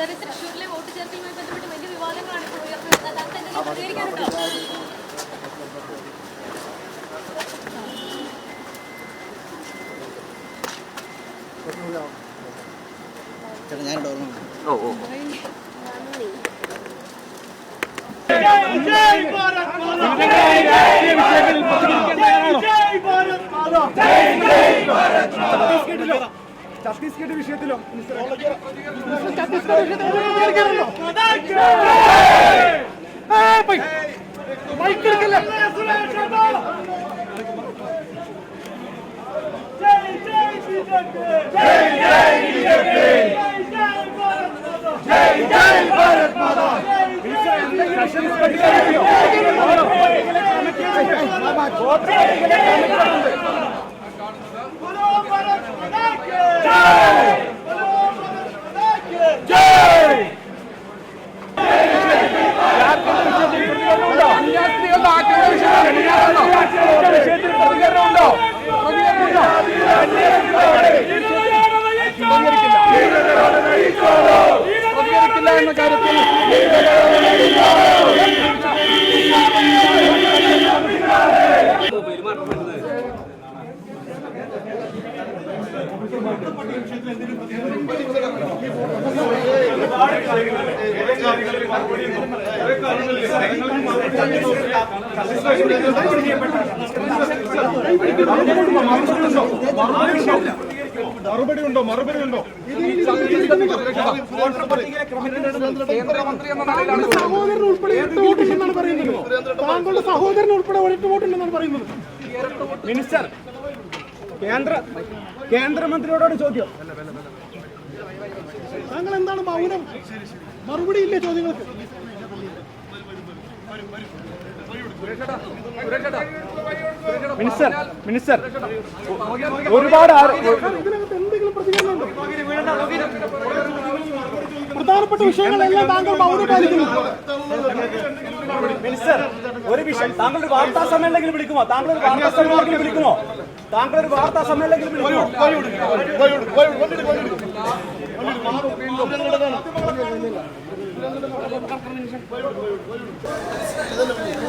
Sir തൃശ്ശൂരിലെ vote ചേർക്കലുമായി ബന്ധപ്പെട്ട് വലിയ വിവാദങ്ങളാണ് ഇപ്പോൾ ഉയർന്നു വരുന്നത് താങ്കൾക്ക് എന്തെങ്കിലും പ്രതികരിക്കാനുണ്ടോ ചേട്ടാ ഞാൻ ഓർമ്മ ഓ ఛత్తీస్గఢ్ విషయంలో ఛత్తీస్గఢ్ విషయంలో భారత్ మాతా പ്രതികരിക്കില്ല എന്ന കാര്യത്തിൽ മറുപടി ഉണ്ടോ മറുപടി ഉണ്ടോ സഹോദരൻ ഉൾപ്പെടെ എട്ട് വോട്ടുണ്ടെന്നാണ് പറയുന്നത് താങ്കളുടെ സഹോദരൻ ഉൾപ്പെടെ ഒരെട്ട് വോട്ടുണ്ടെന്നാണ് പറയുന്നത്? മിനിസ്റ്റർ കേന്ദ്ര കേന്ദ്രമന്ത്രിയോടാണ് ചോദ്യം. താങ്കൾ എന്താണ് മൗനം? മറുപടി ഇല്ലേ ചോദ്യങ്ങൾക്ക്? മിനിസ്റ്റർ മിനിസ്റ്റർ ഒരുപാട് ആരോ- ഇതിനകത്ത് എന്തെങ്കിലും പ്രതികരണം ഉണ്ടോ? പ്രധാനപ്പെട്ട വിഷയങ്ങളെല്ലാം താങ്കൾ മൗനം പാലിക്കുന്നു. മിനിസ്റ്റർ ഒരു വിഷയം താങ്കൾ ഒരു വാർത്താ സമ്മേളനത്തിൽ വിളിക്കുമോ താങ്കൾ ഒരു വാർത്താ സമ്മേളനത്തിൽ വിളിക്കുമോ താങ്കൾ ഒരു വാർത്താ സമ്മേളനത്തിൽ വിളിക്കുമോ മിനിസ്റ്റർ